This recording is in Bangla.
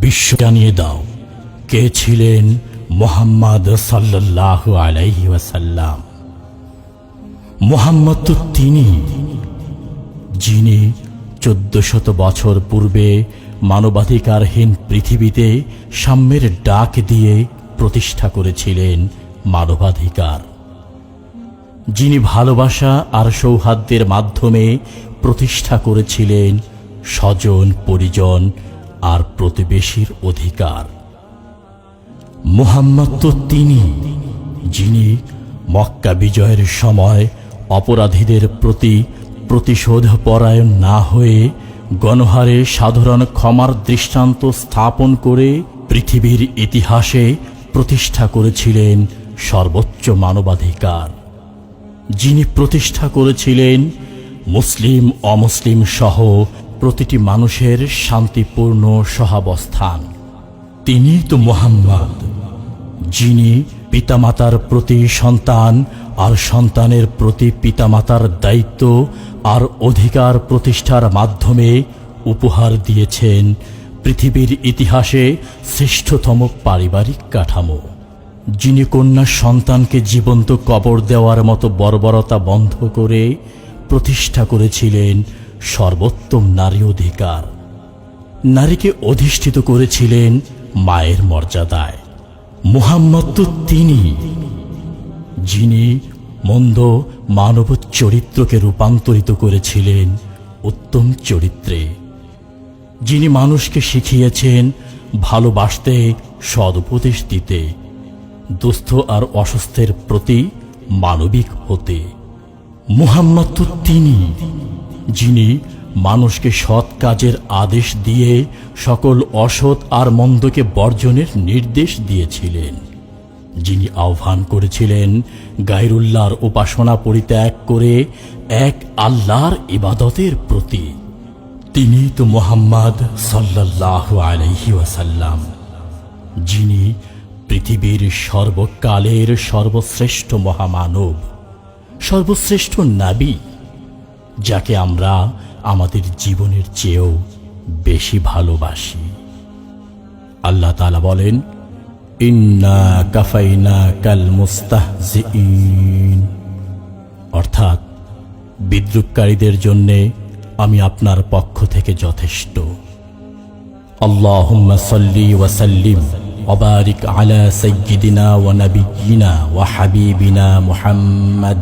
বিশ্ব জানিয়ে দাও, কে ছিলেন মোহাম্মদ সাল্লাহ আলাইহি ওয়াসাল্লাম? মোহাম্মদ তো তিনি, যিনি চোদ্দ শত বছর পূর্বে মানবাধিকারহীন পৃথিবীতে সাম্যের ডাক দিয়ে প্রতিষ্ঠা করেছিলেন মানবাধিকার। যিনি ভালোবাসা আর সৌহার্দ্যের মাধ্যমে প্রতিষ্ঠা করেছিলেন স্বজন, পরিজন আর প্রতিবেশীর অধিকার। মুহাম্মদ তো তিনি, যিনি মক্কা বিজয়ের সময় অপরাধীদের প্রতি প্রতিশোধ পরায়ণ না হয়ে গণহারে সাধারণ ক্ষমার দৃষ্টান্ত স্থাপন করে পৃথিবীর ইতিহাসে প্রতিষ্ঠা করেছিলেন সর্বোচ্চ মানবাধিকার। যিনি প্রতিষ্ঠা করেছিলেন মুসলিম, অমুসলিম সহ প্রতিটি মানুষের শান্তিপূর্ণ সহাবস্থান। তিনি তো মোহাম্মদ, যিনি পিতামাতার প্রতি সন্তান আর সন্তানের প্রতি পিতামাতার দায়িত্ব আর অধিকার প্রতিষ্ঠার মাধ্যমে উপহার দিয়েছেন পৃথিবীর ইতিহাসে শ্রেষ্ঠতম পারিবারিক কাঠামো। যিনি কন্যা সন্তানকে জীবন্ত কবর দেওয়ার মতো বর্বরতা বন্ধ করে প্রতিষ্ঠা করেছিলেন সর্বোত্তম নারী অধিকার। নারীকে অধিষ্ঠিত করেছিলেন মায়ের মর্যাদায়। মুহাম্মদ তো তিনি, যিনি মন্দ মানব চরিত্রকে রূপান্তরিত করেছিলেন উত্তম চরিত্রে। যিনি মানুষকে শিখিয়েছেন ভালোবাসতে সদুপদেশ দিতে, দুস্থ আর অসুস্থের প্রতি মানবিক হতে। মুহাম্মদ তো তিনি যিনি মানুষকে সৎ কাজের আদেশ দিয়ে সকল অসৎ আর মন্দকে বর্জনের নির্দেশ দিয়েছিলেন। যিনি আহ্বান করেছিলেন গাইরুল্লাহর উপাসনা পরিত্যাগ করে এক আল্লাহর ইবাদতের প্রতি। তিনি তো মোহাম্মদ সাল্লাহ আলহি ওয়াসাল্লাম, যিনি পৃথিবীর সর্বকালের সর্বশ্রেষ্ঠ মহামানব, সর্বশ্রেষ্ঠ নাবী। যাকে আমরা আমাদের জীবনের চেয়েও বেশি ভালোবাসি আল্লাহ তালা বলেন ইন্না কাফাইনা কাল মুস্তাহজিইন অর্থাৎ বিদ্রুপকারীদের জন্যে আমি আপনার পক্ষ থেকে যথেষ্ট আল্লাহুম্মা সাল্লি ওয়া সাল্লিম وبارك على سيدنا ونبينا وحبيبنا محمد